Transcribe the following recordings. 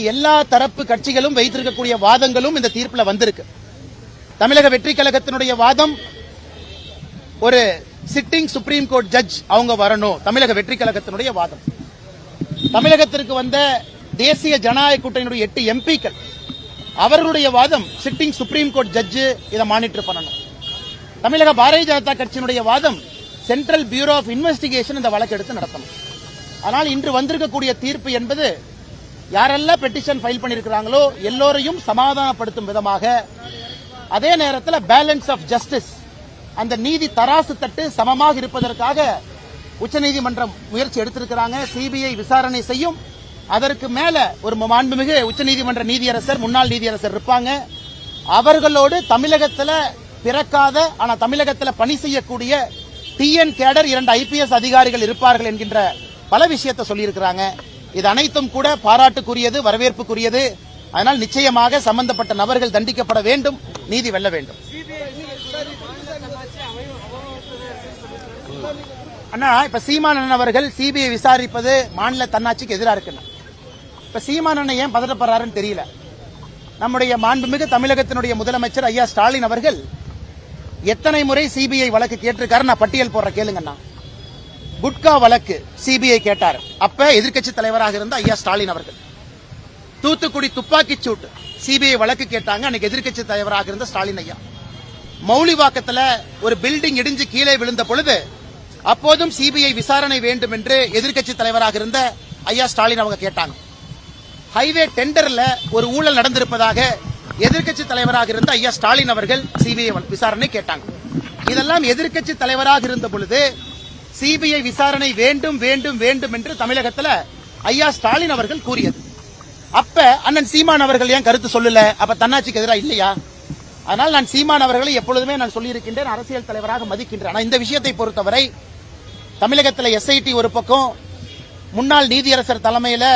எல்லா தரப்பு கட்சிகளும் வைத்திருக்கக்கூடிய வாதங்களும் இந்த தீர்ப்பில் வந்திருக்கு. தமிழக வெற்றி கழகத்தினுடைய வாதம் ஒரு சிட்டிங் சுப்ரீம் கோர்ட் ஜட்ஜ் அவங்க வரணும். தமிழக வெற்றி கழகத்தினுடைய வாதம். தமிழகத்திற்கு வந்த தேசிய ஜனநாயக கூட்டணியுடைய எட்டு எம்பிக்கள் அவர்களுடைய வாதம் சிட்டிங் சுப்ரீம் கோர்ட் ஜட்ஜ் இதை மானிட்டர் பண்ணணும். தமிழக பாரதிய ஜனதா கட்சியினுடைய வாதம் சென்ட்ரல் பியூரோ ஆஃப் இன்வெஸ்டிகேஷன் இந்த வழக்கு எடுத்து நடத்தணும். ஆனால் இன்று வந்திருக்கக்கூடிய தீர்ப்பு என்பது யாரெல்லாம் பெட்டிஷன் ஃபைல் பண்ணியிருக்கிறாங்களோ எல்லோரையும் சமாதானப்படுத்தும் விதமாக அதே நேரத்தில் பேலன்ஸ் ஆஃப் ஜஸ்டிஸ் அந்த நீதி தராசு தட்டு சமமாக இருப்பதற்காக உச்சநீதிமன்றம் முயற்சி எடுத்திருக்கிறாங்க. சிபிஐ விசாரணை செய்யும். அதற்கு மேல ஒரு மாண்புமிகு உச்சநீதிமன்ற நீதியரசர் முன்னாள் நீதியரசர் இருப்பாங்க. அவர்களோடு தமிழகத்தில் பிறக்காத ஆனால் தமிழகத்தில் பணி செய்யக்கூடிய டிஎன் கேடர் இரண்டு ஐபிஎஸ் அதிகாரிகள் இருப்பார்கள் என்கின்ற பல விஷயத்தை சொல்லியிருக்கிறாங்க. இது அனைத்தும் கூட பாராட்டுக்குரியது வரவேற்புக்குரியது. அதனால் நிச்சயமாக சம்பந்தப்பட்ட நபர்கள் தண்டிக்கப்பட வேண்டும் நீதி வெல்ல வேண்டும். அண்ணா இப்ப சீமானன் அவர்கள் சிபிஐ விசாரிப்பது மாநில தன்னாட்சிக்கு எதிராக இருக்குண்ணா. இப்ப சீமானன் ஏன் பதட்டப்படுறாருன்னு தெரியல. நம்முடைய மாண்புமிகு தமிழகத்தினுடைய முதலமைச்சர் ஐயா ஸ்டாலின் அவர்கள் எத்தனை முறை சிபிஐ வழக்கு கேட்டிருக்காரு நான் பட்டியல் போடுற கேளுங்கண்ணா. குட்கா வழக்கு சிபிஐ கேட்டார். அப்ப எதிர்கட்சி தலைவராக இருந்த ஐயா ஸ்டாலின் அவர்கள். தூத்துக்குடி துப்பாக்கி சூட்டு சிபிஐ வழக்கு கேட்டாங்க. அன்னைக்கு எதிர்க்கட்சி தலைவராக இருந்த ஸ்டாலின் ஐயா. மௌலிவாக்கத்துல ஒரு பில்டிங் இடிஞ்சு கீழே விழுந்த பொழுது அப்போதும் சிபிஐ விசாரணை வேண்டும் என்று எதிர்க்கட்சி தலைவராக இருந்த ஐயா ஸ்டாலின் அவங்க கேட்டாங்க. ஹைவே டெண்டர்ல ஒரு ஊழல் நடந்திருப்பதாக எதிர்க்கட்சி தலைவராக இருந்த ஐயா ஸ்டாலின் அவர்கள் சிபிஐ விசாரணை கேட்டாங்க. இதெல்லாம் எதிர்க்கட்சி தலைவராக இருந்த பொழுது சிபிஐ விசாரணை வேண்டும் வேண்டும் வேண்டும் என்று தமிழகத்துல ஐயா ஸ்டாலின் அவர்கள் கூறியது. அப்ப அண்ணன் சீமான் அவர்கள் ஏன் கருத்து சொல்லல? அப்ப தன்னாட்சிக்கு எதிராக இல்லையா? அதனால் நான் சீமான் அவர்களை எப்பொழுதுமே நான் சொல்லியிருக்கின்றேன் அரசியல் தலைவராக மதிக்கின்றேன். ஆனா இந்த விஷயத்தை பொறுத்தவரை தமிழகத்தில் எஸ்ஐடி ஒரு பக்கம் முன்னாள் நீதியரசர் தலைமையில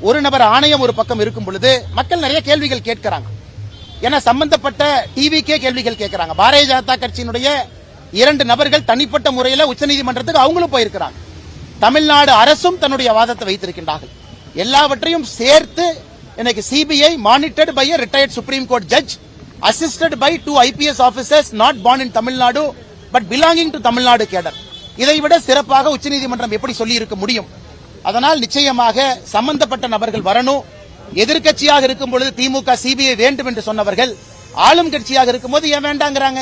ஒரு நபர் ஆணையம் ஒரு பக்கம் இருக்கும் பொழுது மக்கள் நிறைய கேள்விகள் கேட்கிறாங்க. ஏன்னா சம்பந்தப்பட்ட டிவிக்கே கேள்விகள் கேட்கிறாங்க. பாரதிய ஜனதா கட்சியினுடைய இரண்டு நபர்கள் தனிப்பட்ட முறையில் உச்சநீதிமன்றத்துக்கு அவங்களும் போயிருக்கிறாங்க. தமிழ்நாடு அரசும் தன்னுடைய வாதத்தை வைத்திருக்கின்றார்கள். எல்லாவற்றையும் சேர்த்து இன்னைக்கு CBI monitored by retired supreme court judge assisted by two IPS officers not born in Tamil Nadu but belonging to Tamil Nadu cadre இதைவிட சிறப்பாக உச்சநீதிமன்றம் எப்படி சொல்லி இருக்க முடியும்? அதனால் நிச்சயமாக சம்பந்தப்பட்ட நபர்கள் வரணும். எதிர்க்கட்சியாக இருக்கும் பொழுது திமுக சிபிஐ வேண்டும் என்று சொன்னவர்கள் ஆளும் கட்சியாக இருக்கும்போது ஏன் வேண்டாங்கிறாங்க?